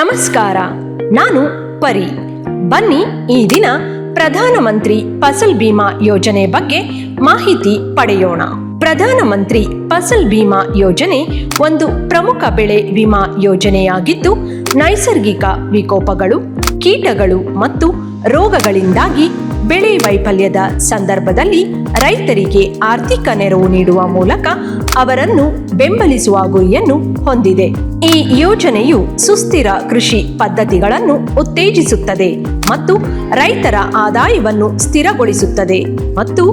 ನಮಸ್ಕಾರ. ನಾನು ಪರಿ. ಬನ್ನಿ ಈ ದಿನ ಪ್ರಧಾನಮಂತ್ರಿ ಫಸಲ್ ಬಿಮಾ ಯೋಜನೆ ಬಗ್ಗೆ ಮಾಹಿತಿ ಪಡೆಯೋಣ. ಪ್ರಧಾನಮಂತ್ರಿ ಫಸಲ್ ಬಿಮಾ ಯೋಜನೆ ಒಂದು ಪ್ರಮುಖ ಬೆಳೆ ವಿಮಾ ಯೋಜನೆಯಾಗಿದ್ದು, ನೈಸರ್ಗಿಕ ವಿಕೋಪಗಳು, ಕೀಟಗಳು ಮತ್ತು ರೋಗಗಳಿಂದಾಗಿ ಬೆಳೆ ವೈಫಲ್ಯದ ಸಂದರ್ಭದಲ್ಲಿ ರೈತರಿಗೆ ಆರ್ಥಿಕ ನೆರವು ನೀಡುವ ಮೂಲಕ ಅವರನ್ನು ಬೆಂಬಲಿಸುವ ಗುರಿಯನ್ನು ಹೊಂದಿದೆ. ಈ ಯೋಜನೆಯು ಸುಸ್ಥಿರ ಕೃಷಿ ಪದ್ಧತಿಗಳನ್ನು ಉತ್ತೇಜಿಸುತ್ತದೆ ಮತ್ತು ರೈತರ ಆದಾಯವನ್ನು ಸ್ಥಿರಗೊಳಿಸುತ್ತದೆ ಮತ್ತು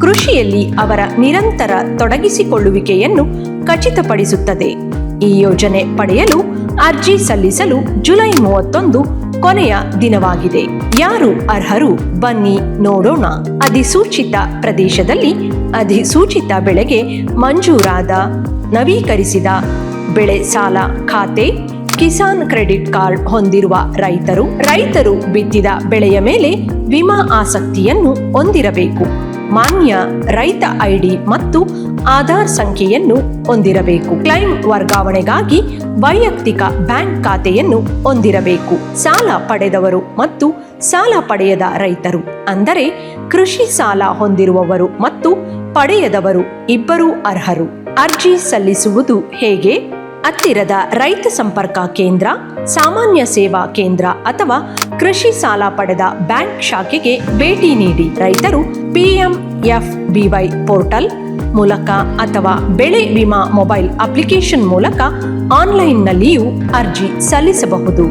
ಕೃಷಿಯಲ್ಲಿ ಅವರ ನಿರಂತರ ತೊಡಗಿಸಿಕೊಳ್ಳುವಿಕೆಯನ್ನು ಖಚಿತಪಡಿಸುತ್ತದೆ. ಈ ಯೋಜನೆ ಪಡೆಯಲು ಅರ್ಜಿ ಸಲ್ಲಿಸಲು ಜುಲೈ ಮೂವತ್ತೊಂದು ಕೊನೆಯ ದಿನವಾಗಿದೆ. ಯಾರು ಅರ್ಹರು? ಬನ್ನಿ ನೋಡೋಣ. ಅಧಿಸೂಚಿತ ಪ್ರದೇಶದಲ್ಲಿ ಅಧಿಸೂಚಿತ ಬೆಳೆಗೆ ಮಂಜೂರಾದ ನವೀಕರಿಸಿದ ಬೆಳೆ ಸಾಲ ಖಾತೆ, ಕಿಸಾನ್ ಕ್ರೆಡಿಟ್ ಕಾರ್ಡ್ ಹೊಂದಿರುವ ರೈತರು ರೈತರು ಬಿತ್ತಿದ ಬೆಳೆಯ ಮೇಲೆ ವಿಮಾ ಆಸಕ್ತಿಯನ್ನು ಹೊಂದಿರಬೇಕು. ಮಾನ್ಯ ರೈತ ಐಡಿ ಮತ್ತು ಆಧಾರ್ ಸಂಖ್ಯೆಯನ್ನು ಹೊಂದಿರಬೇಕು. ಕ್ಲೈಮ್ ವರ್ಗಾವಣೆಗಾಗಿ ವೈಯಕ್ತಿಕ ಬ್ಯಾಂಕ್ ಖಾತೆಯನ್ನು ಹೊಂದಿರಬೇಕು. ಸಾಲ ಪಡೆದವರು ಮತ್ತು ಸಾಲ ಪಡೆಯದ ರೈತರು, ಅಂದರೆ ಕೃಷಿ ಸಾಲ ಹೊಂದಿರುವವರು ಮತ್ತು ಪಡೆಯದವರು ಇಬ್ಬರೂ ಅರ್ಹರು. ಅರ್ಜಿ ಸಲ್ಲಿಸುವುದು ಹೇಗೆ? ಹತ್ತಿರದ ರೈತ ಸಂಪರ್ಕ ಕೇಂದ್ರ, ಸಾಮಾನ್ಯ ಸೇವಾ ಕೇಂದ್ರ ಅಥವಾ ಕೃಷಿ ಸಾಲ ಪಡೆದ ಬ್ಯಾಂಕ್ ಶಾಖೆಗೆ ಭೇಟಿ ನೀಡಿ ರೈತರು ಪಿಎಂಎಫ್ಬಿವೈ ಪೋರ್ಟಲ್ ಮೂಲಕ ಅಥವಾ ಬೆಳೆ ವಿಮಾ ಮೊಬೈಲ್ ಅಪ್ಲಿಕೇಶನ್ ಮೂಲಕ ಆನ್ಲೈನ್ನಲ್ಲಿಯೂ ಅರ್ಜಿ ಸಲ್ಲಿಸಬಹುದು.